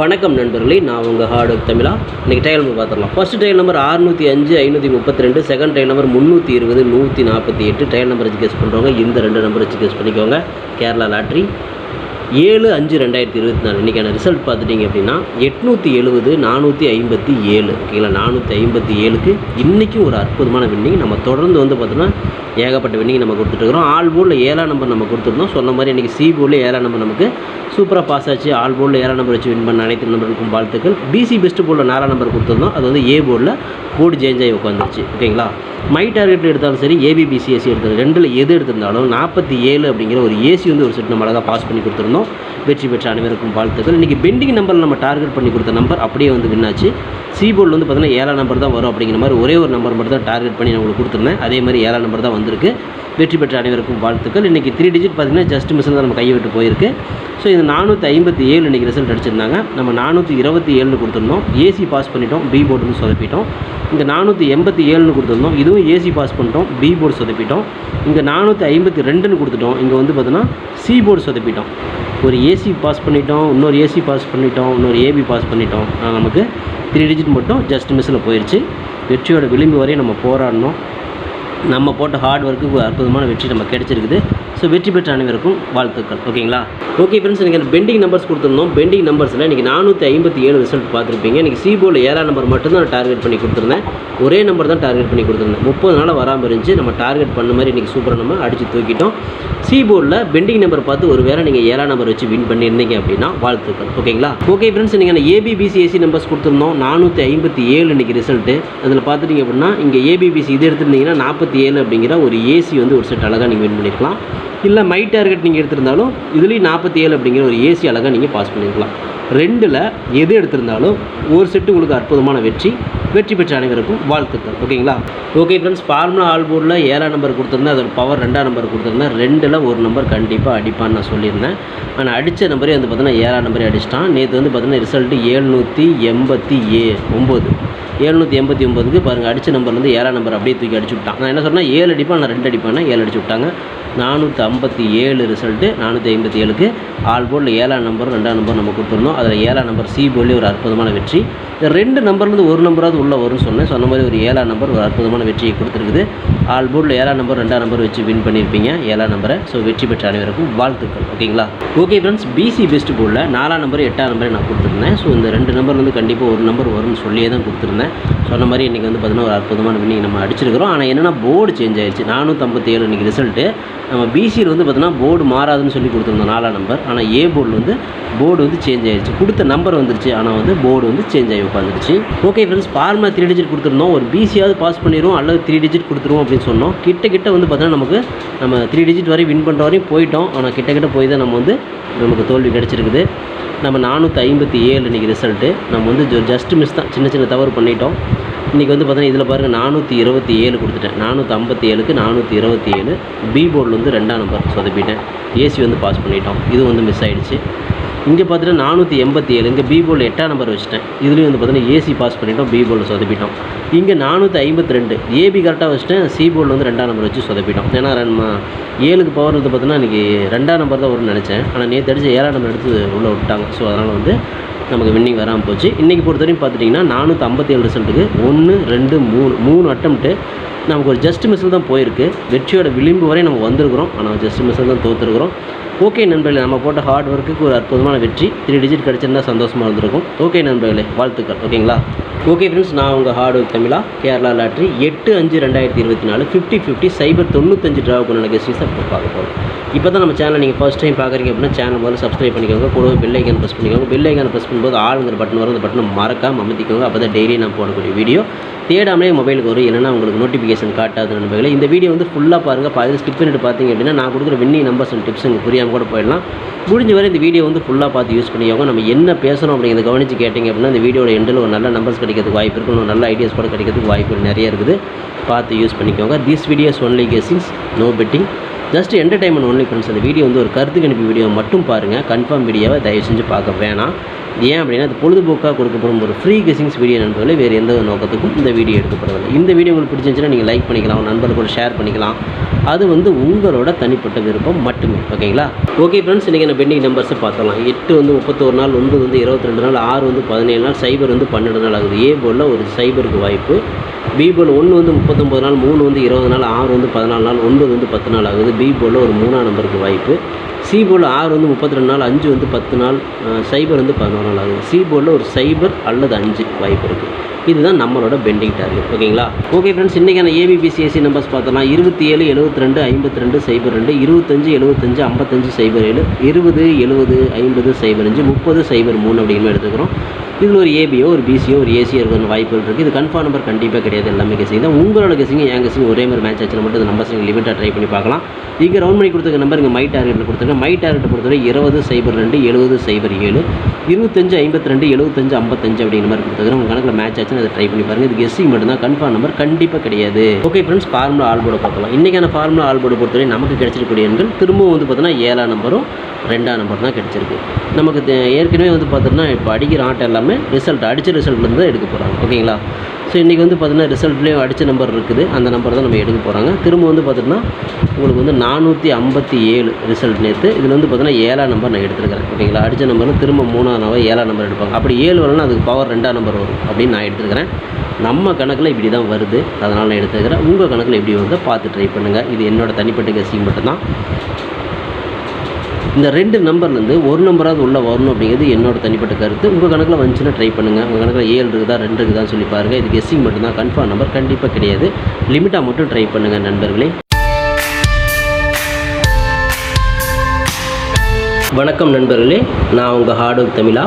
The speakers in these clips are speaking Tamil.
வணக்கம் நண்பர்களே நான் உங்கள் ஹார்ட் ஒர்க் தமிழா. இன்றைக்கி டைல் நம்பர் பார்த்துடலாம். ஃபஸ்ட் டைல் நம்பர் அறுநூற்றி அஞ்சு ஐநூற்றி முப்பத்தி ரெண்டு செகண்ட் டைல் நம்பர் முந்நூற்றி இருபது நூற்றி நாற்பத்தி எட்டு. டைல் நம்பர் வச்சு கேஸ் பண்ணுறவங்க இந்த ரெண்டு நம்பர் வச்சு கேஸ் பண்ணிக்கோங்க. கேரளா லாட்ரி ஏழு அஞ்சு ரெண்டாயிரத்தி இருபத்தி நாலு. இன்றைக்கான ரிசல்ட் பார்த்துட்டிங்க அப்படின்னா எட்நூற்றி எழுபது நானூற்றி ஐம்பத்தி ஏழு. ஓகேங்களா? நானூற்றி ஐம்பத்தி ஏழுக்கு இன்றைக்கும் ஒரு அற்புதமான வின்னிங் நம்ம தொடர்ந்து வந்து பார்த்தோன்னா ஏகப்பட்ட வின்னிங் நம்ம கொடுத்துட்ருக்குறோம் ஆல் போர்டில் ஏழாம் நம்பர் நம்ம கொடுத்துருந்தோம். சொன்ன மாதிரி இன்றைக்கி சி போர்டில் ஏழாம் நம்பர் நமக்கு சூப்பராக பாஸ் ஆச்சு. ஆல் போர்டில் ஏழாம் நம்பர் வச்சு வின் பண்ண அனைத்து நம்பருக்கும் வாழ்த்துக்கள். பிசி பெஸ்ட் போர்டில் நாலாம் நம்பர் கொடுத்துருந்தோம். அது வந்து ஏ போர்டில் போர்டு சேஞ்ச் ஆகி உட்காந்துருச்சு ஓகேங்களா? மை டார்கெட் எடுத்தாலும் சரி ஏபிபிசிஎஸ்சி எடுத்தாலும் ரெண்டில் எது எடுத்திருந்தாலும் நாற்பத்தி ஏழு அப்படிங்கிற ஒரு ஏசி வந்து ஒரு செட் நம்ம அழகாக பாஸ் பண்ணி கொடுத்துருந்தோம். வெற்றி பெற்ற அனைவருக்கும் வாழ்த்துக்கள். இன்றைக்கி பெண்டிங் நம்பரில் நம்ம டார்கெட் பண்ணி கொடுத்த நம்பர் அப்படியே வந்து வின்னாச்சு சி போர்டில் வந்து பார்த்தீங்கன்னா ஏழாம் நம்பர் தான் வரும் அப்படிங்கிற மாதிரி ஒரே ஒரு நம்பர் மட்டும் தான் டார்கெட் பண்ணி நான் உங்களுக்கு கொடுத்துருந்தேன். அதே மாதிரி ஏழாம் நம்பர் தான் வந்திருக்கு. வெற்றி பெற்ற அனைவருக்கும் வாழ்த்துக்கள். இன்றைக்கி த்ரீ டிஜிட் பார்த்தீங்கன்னா ஜஸ்ட் மிஸ்ஸில் தான் நம்ம கைவிட்டு விட்டு போயிருக்கு. ஸோ இது நானூற்றி ஐம்பத்தி ஏழு இன்றைக்கி ரிசல்ட் அடிச்சிருந்தாங்க. நம்ம நானூற்றி இருபத்தி ஏழுன்னு கொடுத்துருந்தோம். ஏசி பாஸ் பண்ணிட்டோம். பி போர்டுன்னு சொதப்பிட்டோம். இங்கே நானூற்றி எண்பத்தி ஏழுன்னு கொடுத்துருந்தோம். இதுவும் ஏசி பாஸ் பண்ணிட்டோம். பி போர்டு சொதப்பிட்டோம். இங்கே நானூற்றி ஐம்பத்தி ரெண்டுன்னு கொடுத்துட்டோம். இங்கே வந்து பார்த்தோன்னா சி போர்டு சொதப்பிட்டோம். ஒரு ஏசி பாஸ் பண்ணிட்டோம். இன்னொரு ஏசி பாஸ் பண்ணிட்டோம். இன்னொரு ஏபி பாஸ் பண்ணிட்டோம். நமக்கு த்ரீ டிஜிட் மட்டும் ஜஸ்ட் மிஸ்ஸில் போயிடுச்சு வெற்றியோட விளிம்பு வரையும் நம்ம போராடணும். நம்ம போட்ட ஹார்ட் ஒர்க்குக்கு ஒரு அற்புதமான வெற்றி நம்ம கிடைச்சிருக்குது. ஸோ வெற்றி பெற்ற அனைவருக்கும் வாழ்த்துக்கள். ஓகேங்களா ஓகே ஃப்ரெண்ட்ஸ் எனக்கு பெண்டிங் நம்பர்ஸ் கொடுத்துருந்தோம். பெண்டிங் நம்பர்ஸில் இன்றைக்கி நானூற்றி ஐம்பத்தி ஏழு ரிசல்ட் பார்த்துருப்பீங்க. இன்றைக்கி சி போர்டில் ஏழாம் நம்பர் மட்டும் தான் டார்கெட் பண்ணி கொடுத்துருந்தேன். ஒரே நம்பர் தான் டார்கெட் பண்ணி கொடுத்துருந்தேன். முப்பது நாள் வராமல் இருந்துச்சு. நம்ம டார்கெட் பண்ண மாதிரி இன்றைக்கி சூப்பராக நம்ம அடித்து தூக்கிட்டோம். சி போர்டில் பெண்டிங் நம்பர் பார்த்து ஒரு வேளை நீங்கள் ஏழாம் நம்பர் வச்சு வின் பண்ணியிருந்தீங்க அப்படின்னா வாழ்த்துக்கள். ஓகேங்களா ஓகே ஃப்ரெண்ட்ஸ் நீங்கள் ஏபிபிசிஎஸ்சி நம்பர்ஸ் கொடுத்துருந்தோம். நானூற்றி ஐம்பத்தி ஏழு இன்றைக்கி ரிசல்ட்டு அதில் பார்த்துட்டிங்க அப்படின்னா இங்கே ஏபிபிசி இது எடுத்துருந்தீங்கன்னா நாற்பத்தி ஏழு அப்படிங்கிற ஒரு ஏசி வந்து ஒரு செட் அழகாக நீங்கள் வின் பண்ணிக்கலாம் இல்லை மை டார்கெட் நீங்கள் எடுத்திருந்தாலும் இதுலேயும் நாற்பத்தி ஏழு அப்படிங்கிற ஒரு ஏசி அழகாக நீங்கள் பாஸ் பண்ணியிருக்கலாம் ரெண்டில் எது எடுத்திருந்தாலும் ஒரு செட்டு உங்களுக்கு அற்புதமான வெற்றி. வெற்றி பெற்ற அனைவருக்கும் வாழ்த்துக்கள். ஓகேங்களா? ஓகே ஃப்ரெண்ட்ஸ் ஃபார்முலா ஆல் போர்டில் ஏழாம் நம்பர் கொடுத்துருந்தேன். அதோட பவர் ரெண்டாம் நம்பர் கொடுத்துருந்தேன். ரெண்டில் ஒரு நம்பர் கண்டிப்பாக அடிப்பான்னு நான் சொல்லியிருந்தேன். ஆனால் அடித்த நம்பரே வந்து பார்த்தீங்கன்னா ஏழாம் நம்பரே அடிச்சிட்டான். நேற்று வந்து பார்த்தீங்கன்னா ரிசல்ட்டு ஏழ்நூற்றி எண்பத்தி ஏ ஒம்பது. ஏழ்நூற்றி எண்பத்தி ஒம்பதுக்கு பாருங்கள் அடித்த நம்பர்லேருந்து ஏழாம் நம்பர் அப்படியே தூக்கி அடிச்சு விட்டான். நான் என்ன சொன்னால் ஏழு அடிப்பான் நான் ரெண்டு அடிப்பானே ஏழு அடிச்சு விட்டாங்க. நானூற்றி ஐம்பத்தி ஏழு ரிசல்ட்டு நானூற்றி ஐம்பத்தி ஏழுக்கு ஆல் போர்டில் ஏழாம் நம்பர் ரெண்டாம் நம்பர் நம்ம கொடுத்துருந்தோம். அதில் ஏழாம் நம்பர் சி போர்ட்லேயே ஒரு அற்புதமான வெற்றி. இந்த ரெண்டு நம்பர்லேருந்து ஒரு நம்பராவது உள்ளே வரும்னு சொன்னேன். சொன்ன மாதிரி ஒரு ஏழாம் நம்பர் ஒரு அற்புதமான வெற்றியை கொடுத்துருக்குது. ஆல் போர்டில் ஏழாம் நம்பர் ரெண்டாம் நம்பர் வச்சு வின் பண்ணியிருப்பீங்க. ஏழாம் நம்பரை ஸோ வெற்றி பெற்ற அனைவருக்கும் வாழ்த்துக்கள். ஓகேங்களா? ஓகே ஃப்ரெண்ட்ஸ் பிசி பெஸ்ட் போர்டில் நாலாம் நம்பர் எட்டாம் நம்பரை நான் கொடுத்துருந்தேன். ஸோ இந்த ரெண்டு நம்பர் வந்து கண்டிப்பாக ஒரு நம்பர் வரும்னு சொல்லியே தான் கொடுத்துருந்தேன். சொன்ன மாதிரி இன்றைக்கி வந்து பார்த்தீங்கன்னா ஒரு அற்புதமான வின்னிங் நம்ம அடிச்சிருக்கிறோம். ஆனால் என்னென்னா போர்டு சேஞ்ச் ஆயிடுச்சு. நானூற்றம்பத்தி ஏழு இன்றைக்கி ரிசல்ட்டு நம்ம பிசியில் வந்து பார்த்தீங்கன்னா போர்டு மாறாதுன்னு சொல்லி கொடுத்துருந்தோம் நாலாம் நம்பர் ஆனால் ஏ போர்டில் வந்து போர்டு வந்து சேஞ்ச் ஆயிடுச்சு. கொடுத்த நம்பர் வந்துருச்சு. ஆனால் வந்து போர்டு வந்து சேஞ்ச் ஆகி உட்காந்துருச்சு okay friends pharma three digit கொடுத்துருந்தோம். ஒரு பிசியாவது பாஸ் பண்ணிடுவோம். அல்லது த்ரீ டிஜிட் கொடுத்துருவோம் அப்படின்னு சொன்னோம். கிட்ட கிட்ட வந்து பார்த்தீங்கன்னா நமக்கு நம்ம த்ரீ டிஜிட் வரையும் வின் பண்ணுற வரையும் போயிட்டோம். ஆனால் கிட்ட கிட்ட போய் தான் நம்ம வந்து நமக்கு தோல்வி கிடச்சிருக்குது. நம்ம நானூற்றி ஐம்பத்தி ஏழு இன்றைக்கி ரிசல்ட்டு நம்ம வந்து ஜஸ்ட் மிஸ் தான். சின்ன சின்ன தவறு பண்ணிட்டோம். இன்றைக்கி வந்து பார்த்தீங்கன்னா இதில் பாருங்கள் நானூற்றி இருபத்தி ஏழு கொடுத்துட்டேன். நானூற்றி ஐம்பத்தி ஏழுக்கு நானூற்றி இருபத்தி ஏழு. பி போர்டில் வந்து ரெண்டாம் நம்பர் சொதப்பிட்டேன். ஏசி வந்து பாஸ் பண்ணிட்டோம். இது வந்து மிஸ் ஆகிடுச்சு இங்கே பார்த்துட்டு நானூற்றி எண்பத்தி ஏழு இங்கே பி போல் எட்டாம் நம்பர் வச்சுட்டேன். இதுலேயும் வந்து பார்த்தீங்கன்னா ஏசி பாஸ் பண்ணிட்டோம் பி போல் சொதப்பிட்டோம். இங்கே நானூற்றி ஐம்பத்தி ரெண்டு ஏபி கரெக்டாக வச்சுட்டேன் சி போல் வந்து ரெண்டாம் நம்பர் வச்சு சொதப்பிட்டோம். ஏன்னா நம்ம ஏழுக்கு பவர் வந்து பார்த்தீங்கன்னா இன்றைக்கி ரெண்டாம் நம்பர் தான் வரும்னு நினச்சேன். ஆனால் நேற்று அடிச்சு ஏழாம் நம்பர் எடுத்து உள்ளே விட்டாங்க. ஸோ அதனால் வந்து நமக்கு வின்னிங் வராமல் போச்சு. இன்றைக்கி பொறுத்தவரையும் பார்த்துட்டிங்கன்னா நானூற்றி ஐம்பத்தி ஏழு ரிசல்ட்டுக்கு ஒன்று ரெண்டு மூணு மூணு அட்டம்ப்ட்டு நமக்கு ஒரு ஜஸ்ட் மிஸ்ஸில் தான் போயிருக்கு. வெற்றியோட விளிம்பு வரை நம்ம வந்திருக்கிறோம். ஆனால் ஜஸ்ட் மிஸ்ஸில் தான் தோற்றுருக்குறோம் ஓகே நண்பர்களே நம்ம போட்ட ஹார்ட் ஒர்க்குக்கு ஒரு அற்புதமான வெற்றி. த்ரீ டிஜிட் கிடச்சிருந்தா சந்தோஷமாக இருந்திருக்கும். ஓகே நண்பர்களே வாழ்த்துக்கள் ஓகேங்களா? ஓகே ஃப்ரெண்ட்ஸ் நான் உங்கள் ஹார்ட் ஒர்க் தமிழா கேரளா லாட்ரி எட்டு அஞ்சு ரெண்டாயிரத்தி இருபத்தி நாலு ஃபிஃப்டி ஃபிஃப்டி சைபர் தொண்ணூத்தஞ்சு ட்ராவுக்கு நடக்க சீசன் பார்க்க போகிறோம் இப்போ தான் நம்ம சேனல் நீங்கள் ஃபஸ்ட் டைம் பார்க்குறீங்க அப்படின்னா சேனல் முதல்ல சப்ஸ்கிரைப் பண்ணிக்கோங்க. கூடவே பெல் ஐக்கான் ப்ரெஸ் பண்ணிக்கோங்க. பெல் ஐக்கான் ப்ரெஸ் பண்ணும்போது ஆளுங்கிற பட்டன் வரும். அந்த பட்டனை மறக்காம அமைத்திக்கோங்க. அப்போ தான் டெய்லி நான் போடக்கூடிய வீடியோ தேடாமலே மொபைலுக்கு வரும். இல்லைன்னா உங்களுக்கு நோட்டிஃபிகேஷன் காட்டாத நண்பர்களே இந்த வீடியோ வந்து ஃபுல்லாக பாருங்கள் பாதி ஸ்கிப் பண்ணிட்டு பார்த்தீங்க அப்படின்னா நான் கொடுக்குற வின்னி நம்பர்ஸ் அண்ட் டிப்ஸ் உங்களுக்கு புரியாமல் கூட போயிடலாம். முடிஞ்ச வரை இந்த வீடியோ வந்து ஃபுல்லாக பார்த்து யூஸ் பண்ணிக்கோங்க. நம்ம என்ன பேசணும் அப்படிங்கிறத கவனித்து கேட்டிங்க அப்படின்னா இந்த வீடியோட எண்டில் ஒரு நல்ல நம்பர்ஸ் கிடைக்கிறதுக்கு வாய்ப்பு இருக்கும் நல்ல ஐடியாஸ் கூட கிடைக்கிறதுக்கு வாய்ப்பு நிறைய இருக்குது. பார்த்து யூஸ் பண்ணிக்கோங்க. This videos only guessings no betting just entertainment only friends அந்த வீடியோ வந்து ஒரு கருத்து கணிப்பு வீடியோ மட்டும் பாருங்கள் கன்ஃபார்ம் வீடியோவை தயவு செஞ்சு பார்க்க வேணாம். ஏன் அப்படின்னா அது பொழுதுபோக்காக கொடுக்கப்படும் ஒரு ஃப்ரீ கெசிங்ஸ் வீடியோ நண்பர்களே. வேறு எந்த ஒரு நோக்கத்துக்கும் இந்த வீடியோ எடுக்கப்படவில்லை. இந்த வீடியோ உங்களுக்கு பிடிச்சிருந்துச்சுன்னா நீங்கள் லைக் பண்ணிக்கலாம். நண்பர்கள் நண்பர்கள் ஷேர் பண்ணிக்கலாம். அது வந்து உங்களோட தனிப்பட்ட விருப்பம் மட்டுமே. ஓகேங்களா ஓகே ஃப்ரெண்ட்ஸ் இன்றைக்கி நான் பெண்டிங் நம்பர்ஸை பார்த்தலாம் எட்டு வந்து முப்பத்தோரு நாள் ஒன்பது வந்து இருபத்தி ரெண்டு நாள் ஆறு வந்து பதினேழு நாள் சைபர் வந்து பன்னெண்டு நாள் ஆகுது. ஏ போலில் ஒரு சைபருக்கு வாய்ப்பு பீபோல் ஒன்று வந்து முப்பத்தொம்பது நாள் மூணு வந்து இருபது நாள் ஆறு வந்து பதினாலு நாள் ஒன்பது வந்து பத்து நாள் ஆகுது. பி போலில் ஒரு மூணாம் நம்பருக்கு வாய்ப்பு. சி போர்டில் ஆறு வந்து முப்பத்தி ரெண்டு நாள் அஞ்சு வந்து பத்து நாள் சைபர் வந்து பதினோரு நாள் ஆகுது. சி போலில் ஒரு சைபர் அல்லது அஞ்சு வாய்ப்பு இருக்குது இதுதான் நம்மளோட பெண்டிங் டார்கெட் ஓகேங்களா? ஓகே ஃப்ரெண்ட்ஸ் இன்றைக்கான ஏபிபிசிஎஸ்சி நம்பர்ஸ் பார்த்தோம்னா இருபத்தி ஏழு எழுபத்தி ரெண்டு ஐம்பத்தி ரெண்டு சைபர் ரெண்டு இருபத்தஞ்சு எழுபத்தஞ்சு ஐம்பத்தஞ்சு சைபர் ஏழு இருபது எழுபது ஐம்பது சைபர் அஞ்சு முப்பது சைபர் மூணு அப்படின்னு எடுத்துக்கிறோம். இதில் ஒரு ஏபியோ ஒரு பிசியோ ஒரு ஏசியோ இருக்கிற வாய்ப்புகள் இருக்குது இது கன்ஃபார்ம் நம்பர் கண்டிப்பாக கிடையாது. எல்லாமே கெசிங் தான். உங்களோட கசிங்க என் கெசிங் ஒரே மாதிரி மேட்ச் ஆச்சுன்னா மட்டும் இந்த நம்பர்ஸ் நீங்கள் லிமிட்டாக ட்ரை பண்ணி பார்க்கலாம். இங்கே ரவுண்ட் பண்ணி கொடுத்துருக்க நம்பர் இங்கே மை டார்கெட்டில் கொடுத்துருக்கேன். மை டார்கெட்டை பொறுத்தவரை இருபது சைபர் ரெண்டு எழுபது சைபர் ஏழு இருபத்தஞ்சு ஐம்பத்தி ரெண்டு எழுபத்தஞ்சு ஐம்பத்தஞ்சு அப்படிங்கிற மாதிரி கொடுத்துருக்கேன் உங்கள் கணக்கில் மேட்ச் ஆச்சு ஆச்சுன்னு அதை ட்ரை பண்ணி பாருங்கள் இது கெஸ்ஸிங் மட்டும்தான். கன்ஃபார்ம் நம்பர் கண்டிப்பாக கிடையாது. ஓகே ஃப்ரெண்ட்ஸ் ஃபார்முலா ஆல்போர்டை பார்க்கலாம். இன்றைக்கான ஃபார்முலா ஆல்போர்டை பொறுத்தவரை நமக்கு கிடைச்சிருக்கக்கூடிய எண்கள் திரும்பவும் வந்து பார்த்தீங்கன்னா ஏழாம் நம்பரும் ரெண்டாம் நம்பர் தான் கிடச்சிருக்கு. நமக்கு ஏற்கனவே வந்து பார்த்தோம்னா இப்போ அடிக்கிற ஆட்டம் எல்லாமே ரிசல்ட் அடித்த ரிசல்ட்லேருந்து தான் எடுக்க போகிறாங்க ஓகேங்களா ஸோ இன்றைக்கி வந்து பார்த்திங்கன்னா ரிசல்ட்லேயும் அடித்த நம்பர் இருக்குது. அந்த நம்பர் தான் நம்ம எடுக்க போகிறாங்க திரும்ப வந்து பார்த்திங்கன்னா உங்களுக்கு வந்து நானூற்றி ஐம்பத்தி ஏழு ரிசல்ட் நேற்று இதில் வந்து பார்த்தீங்கன்னா ஏழாம் நம்பர் நான் எடுத்துருக்கிறேன். ஓகேங்களா? அடித்த நம்பர் திரும்ப மூணாம் நம்பர் ஏழாம் நம்பர் எடுப்பாங்க. அப்படி ஏழு வரலன்னா அதுக்கு பவர் ரெண்டாம் நம்பர் வரும் அப்படின்னு நான் எடுத்துருக்கிறேன். நம்ம கணக்கில் இப்படி தான் வருது. அதனால் நான் எடுத்துக்கிறேன் உங்கள் கணக்கில் எப்படி வருதோ? பார்த்து ட்ரை பண்ணுங்கள் இது என்னோடய தனிப்பட்ட கசிங் மட்டும்தான். இந்த ரெண்டு நம்பர்லேருந்து ஒரு நம்பராவது உள்ளே வரணும் அப்படிங்கிறது என்னோட தனிப்பட்ட கருத்து. உங்கள் கணக்கில் வந்துச்சுன்னா ட்ரை பண்ணுங்கள் உங்கள் கணக்கில் ஏழு இருக்குதா ரெண்டு இருக்குதான்னு சொல்லி பாருங்கள் இது கெஸ்ஸிங் மட்டும்தான். கன்ஃபார்ம் நம்பர் கண்டிப்பாக கிடையாது. லிமிட்டாக மட்டும் ட்ரை பண்ணுங்கள் நண்பர்களே. வணக்கம் நண்பர்களே. நான் உங்கள் ஹார்ட் ஒர்க் தமிழா.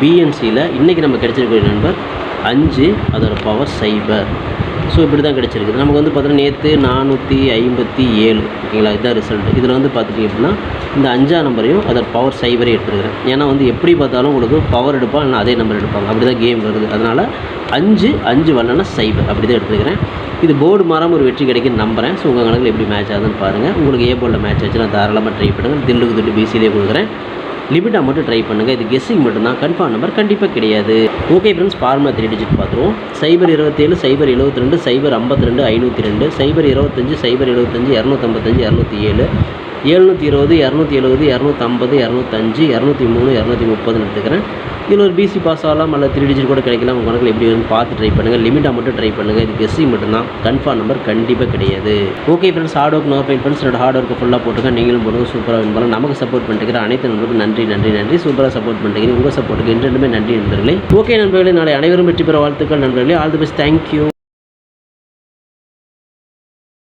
பிஎன்சியில் இன்றைக்கி நம்ம கிடச்சிருக்கிற நண்பர் அஞ்சு அதோட பவர் சைபர் ஸோ இப்படி தான் கிடச்சிருக்குது நமக்கு வந்து பார்த்தீங்கன்னா நேற்று நானூற்றி ஐம்பத்தி ஏழு. ஓகேங்களா? இதுதான் ரிசல்ட் இதில் வந்து பார்த்துட்டிங்க அப்படின்னா இந்த அஞ்சாம் நம்பரையும் அதோட பவர் சைபரே எடுத்துருக்கிறேன். ஏன்னா வந்து எப்படி பார்த்தாலும் உங்களுக்கு பவர் எடுப்பான் இல்லைனா அதே நம்பர் எடுப்பாங்க. அப்படி தான் கேம் வருது. அதனால் அஞ்சு அஞ்சு வரலன்னா சைபர் அப்படி தான் எடுத்துருக்கிறேன். இது போர்டு மாறாமல் ஒரு வெற்றி கிடைக்குன்னு நம்புறேன். ஸோ உங்கள் கணக்கில் எப்படி மேட்ச் ஆகுதுன்னு பாருங்கள் உங்களுக்கு ஏ போர்டில் மேட்ச் ஆச்சுன்னா தாராளமாக ட்ரை பண்ணுங்கள் தில்லுக்கு துட்டு பிசிலே கொடுக்குறேன். லிமிட்டாக மட்டும் ட்ரை பண்ணுங்கள் இது கெஸ்ஸிங் மட்டும்தான். கன்ஃபார்ம் நம்பர் கண்டிப்பாக கிடையாது. Okay friends formula three digit பார்த்துருவோம். சைபர் இருபத்தேழு சைபர் எழுபத்தி ரெண்டு சைபர் ஐம்பத்தி ரெண்டு ஐநூற்றி ரெண்டு சைபர் இருபத்தஞ்சு சைபர் எழுபத்தஞ்சு இரநூத்தம்பத்தஞ்சு இரநூத்தி ஏழு. எழுநூற்றி இருபது இரநூத்தி எழுபது இரநூத்தம்பது இரநூத்தஞ்சு இரநூத்தி மூணு இரநூத்தி முப்பதுன்னு எடுத்துக்கிறேன். இதில் ஒரு பிசி பாஸ் ஆகலாம் அல்லது த்ரீ டிஜிட் கூட கிடைக்கலாம். உங்கள் கணக்கில் எப்படி வரும்னு பார்த்து ட்ரை பண்ணுங்கள். லிமிட்டாக மட்டும் ட்ரை பண்ணுங்கள். இது எஸ்சி மட்டும்தான். கன்ஃபார்ம் நம்பர் கண்டிப்பாக கிடையாது. Okay friends hard work no fine friends என்னோட ஹார்ட் ஒர்க்கு ஃபுல்லாக போட்டுக்க நீங்களும் போடுங்க. சூப்பராக வின் நமக்கு சப்போர்ட் பண்ணிட்டு அனைத்து நண்பர்களுக்கும் நன்றி நன்றி நன்றி. சூப்பராக சப்போர்ட் பண்ணுறீங்க உங்கள் சப்போர்ட்டுக்கு என்றென்றுமே நன்றி நண்பர்களே. ஓகே நண்பர்களே. நாளை அனைவரும் வெற்றி பெற வாழ்த்துக்கள் நண்பர்களே. All the best thank you